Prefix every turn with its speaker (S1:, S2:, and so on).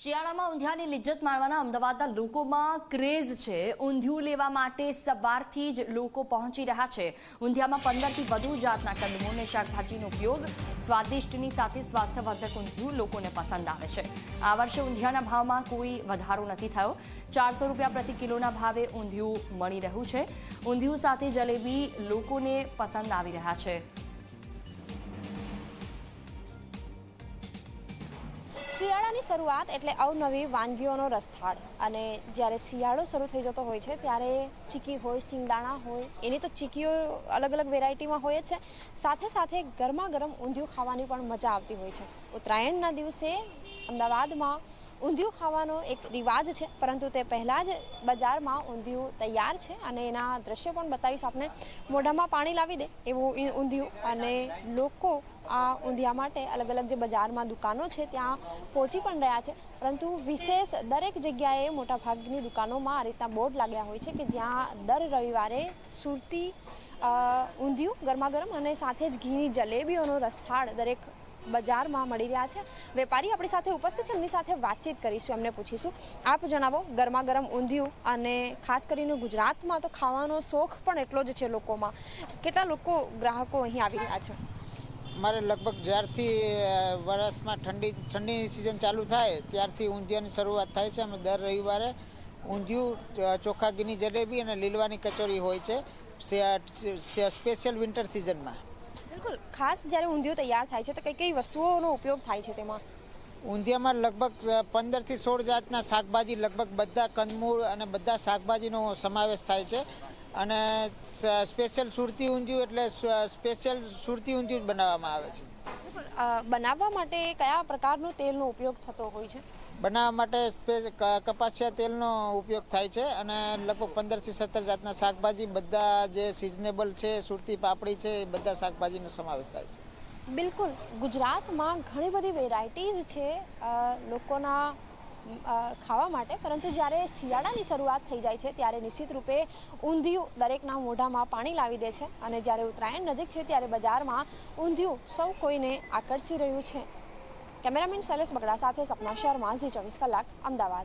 S1: શિયાળામાં ઊંધિયાની લિજ્જત માણવાના અમદાવાદના લોકોમાં ક્રેઝ છે. ઊંધિયું લેવા માટે સવારથી જ લોકો પહોંચી રહ્યા છે. ઊંધિયામાં પંદરથી વધુ જાતના કંદમૂળને શાકભાજીનો ઉપયોગ સ્વાદિષ્ટની સાથે સ્વાસ્થ્યવર્ધક ઊંધિયું લોકોને પસંદ આવે છે. આ વર્ષે ઊંધિયાના ભાવમાં કોઈ વધારો નથી થયો. ચારસો રૂપિયા પ્રતિ કિલોના ભાવે ઊંધિયું મળી રહ્યું છે. ઊંધિયું સાથે જલેબી લોકોને પસંદ આવી રહ્યા છે.
S2: શિયાળાની શરૂઆત એટલે અવનવી વાનગીઓનો રસથાળ. અને જ્યારે શિયાળો શરૂ થઈ જતો હોય છે, ત્યારે ચીકી હોય સિંગદાણા હોય, એની તો ચીકીઓ અલગ અલગ વેરાયટીમાં હોય જ છે. સાથે સાથે ગરમા ગરમ ઊંધિયું ખાવાની પણ મજા આવતી હોય છે. ઉત્તરાયણના દિવસે અમદાવાદમાં ઊંધિયું ખાવાનો એક રિવાજ છે, પરંતુ તે પહેલાં જ બજારમાં ઊંધિયું તૈયાર છે અને એના દ્રશ્યો પણ બતાવીશ આપને. મોઢામાં પાણી લાવી દે એવું ઊંધિયું અને લોકો આ ઊંધિયા માટે અલગ અલગ જે બજારમાં દુકાનો છે, ત્યાં પહોંચી પણ રહ્યા છે. પરંતુ વિશેષ દરેક જગ્યાએ મોટાભાગની દુકાનોમાં આ રીતના બોર્ડ લાગ્યા હોય છે કે જ્યાં દર રવિવારે સુરતી ઊંધિયું ગરમાગરમ અને સાથે જ ઘીની જલેબીઓનો રસથાળ દરેક બજારમાં મળી રહ્યા છે. વેપારી આપણી સાથે ઉપસ્થિત છે. એમની સાથે વાતચીત કરીશું, એમને પૂછીશું. આપ જણાવો ગરમા ગરમ ઊંધિયું અને ખાસ કરીને ગુજરાતમાં તો ખાવાનો શોખ પણ એટલો જ છે લોકોમાં. કેટલા લોકો, ગ્રાહકો અહીં આવી રહ્યા છે?
S3: મારે લગભગ જ્યારથી વર્ષમાં ઠંડી, ઠંડીની સિઝન ચાલુ થાય, ત્યારથી ઊંધિયાની શરૂઆત થાય છે. અમે દર રવિવારે ઊંધિયું ચોખા ઘીની જલેબી અને લીલવાની કચોરી હોય છે. સ્પેશિયલ વિન્ટર સિઝનમાં
S2: બિલકુલ. ખાસ જ્યારે ઊંધિયું તૈયાર થાય છે, તો કઈ કઈ વસ્તુઓનો ઉપયોગ થાય છે તેમાં?
S3: ઊંધિયામાં લગભગ પંદરથી સોળ જાતના શાકભાજી લગભગ બધા કંદમૂળ અને બધા શાકભાજીનો સમાવેશ થાય છે. અને સ્પેશિયલ સુરતી ઊંધિયું એટલે સ્પેશિયલ સુરતી ઊંધિયું જ બનાવવામાં આવે છે.
S2: બનાવવા માટે કયા પ્રકારનું તેલનો ઉપયોગ થતો હોય છે?
S3: બનાવવા માટે કપાસિયા તેલનો ઉપયોગ થાય છે અને લગભગ પંદરથી સત્તર જાતના શાકભાજી બધા જે સિઝનેબલ છે સુરતી પાપડી છે એ બધા શાકભાજીનો સમાવેશ થાય છે.
S2: બિલકુલ. ગુજરાતમાં ઘણી બધી વેરાયટીઝ છે. લોકોના ખાવા માટે. પરંતુ જ્યારે શિયાળાની શરૂઆત થઈ જાય છે, ત્યારે નિશ્ચિત રૂપે ઊંધિયું દરેકના મોઢામાં પાણી લાવી દે છે. અને જ્યારે ઉત્તરાયણ નજીક છે, ત્યારે બજારમાં ઊંધિયું સૌ કોઈને આકર્ષી રહ્યું છે. કેમેરામેન શૈલેષ બગડા સાથે સપના શર્મા, ઝી ચોવીસ કલાક, અમદાવાદ.